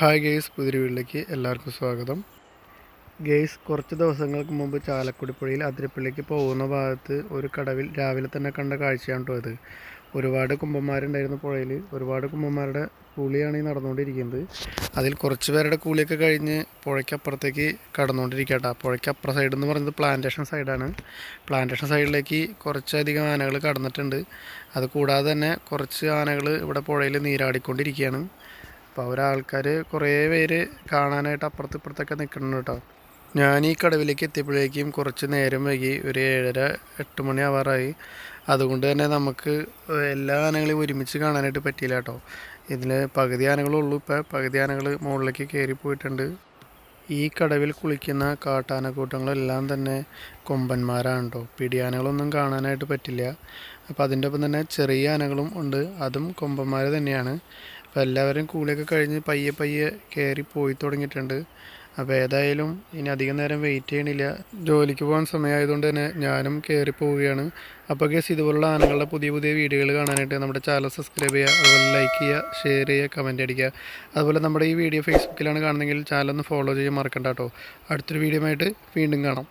Hi guys പുതിരി വീട്ടിലേക്ക് എല്ലാവർക്കും സ്വാഗതം. ഗെയ്സ് കുറച്ച് ദിവസങ്ങൾക്ക് മുമ്പ് ചാലക്കുടി പുഴയിൽ അതിരപ്പള്ളിക്ക് പോകുന്ന ഭാഗത്ത് ഒരു കടവിൽ രാവിലെ തന്നെ കണ്ട കാഴ്ചയാണ് കേട്ടോ ഇത്. ഒരുപാട് കുമ്പന്മാരുണ്ടായിരുന്നു പുഴയിൽ ഒരുപാട് കുമ്പന്മാരുടെ കൂളിയാണ് ഈ നടന്നുകൊണ്ടിരിക്കുന്നത്. അതിൽ കുറച്ച് പേരുടെ കൂളിയൊക്കെ കഴിഞ്ഞ് പുഴയ്ക്കപ്പുറത്തേക്ക് കടന്നുകൊണ്ടിരിക്കട്ടെ പുഴയ്ക്കപ്പുറം സൈഡ് എന്ന് പറയുന്നത് പ്ലാന്റേഷൻ സൈഡാണ് പ്ലാന്റേഷൻ സൈഡിലേക്ക് കുറച്ചധികം ആനകൾ കടന്നിട്ടുണ്ട്. അത് കൂടാതെ തന്നെ കുറച്ച് ആനകൾ ഇവിടെ പുഴയിൽ നീരാടിക്കൊണ്ടിരിക്കുകയാണ്. അപ്പോൾ ഒരാൾക്കാർ കുറേ പേര് കാണാനായിട്ട് അപ്പുറത്ത് ഇപ്പുറത്തൊക്കെ നിൽക്കുന്നുണ്ട് കേട്ടോ. ഞാൻ ഈ കടവിലേക്ക് എത്തിയപ്പോഴേക്കും കുറച്ച് നേരം വൈകി ഒരു ഏഴര എട്ട് മണി ആവാറായി. അതുകൊണ്ട് തന്നെ നമുക്ക് എല്ലാ ആനകളെയും ഒരുമിച്ച് കാണാനായിട്ട് പറ്റിയില്ല കേട്ടോ. ഇതിൽ പകുതി ആനകളുള്ളൂ ഇപ്പോൾ പകുതി ആനകൾ മുകളിലേക്ക് കയറി പോയിട്ടുണ്ട്. ഈ കടവിൽ കുളിക്കുന്ന കാട്ടാനക്കൂട്ടങ്ങളെല്ലാം തന്നെ കൊമ്പന്മാരാണ് കേട്ടോ. പിടിയാനകളൊന്നും കാണാനായിട്ട് പറ്റില്ല. അപ്പോൾ അതിന്റെ ഒപ്പം തന്നെ ചെറിയ ആനകളും ഉണ്ട്. അതും കൊമ്പന്മാർ തന്നെയാണ്. അപ്പോൾ എല്ലാവരും കൂളിയൊക്കെ കഴിഞ്ഞ് പയ്യെ പയ്യെ കയറി പോയി തുടങ്ങിയിട്ടുണ്ട്. അപ്പോൾ ഏതായാലും ഇനി അധികം നേരം വെയിറ്റ് ചെയ്യണില്ല. ജോലിക്ക് പോകാൻ സമയമായതുകൊണ്ട് തന്നെ ഞാനും കയറി പോവുകയാണ്. അപ്പോൾ ഗസ് ഇതുപോലുള്ള ആനകളുടെ പുതിയ പുതിയ വീഡിയോകൾ കാണാനായിട്ട് നമ്മുടെ ചാനൽ സബ്സ്ക്രൈബ് ചെയ്യുക അതുപോലെ ലൈക്ക് ചെയ്യുക ഷെയർ ചെയ്യുക കമന്റ് അടിക്കുക. അതുപോലെ നമ്മുടെ ഈ വീഡിയോ ഫേസ്ബുക്കിലാണ് കാണുന്നതെങ്കിൽ ചാനൽ ഒന്ന് ഫോളോ ചെയ്യാൻ മറക്കണ്ട കേട്ടോ. അടുത്തൊരു വീഡിയോ ആയിട്ട് വീണ്ടും കാണാം.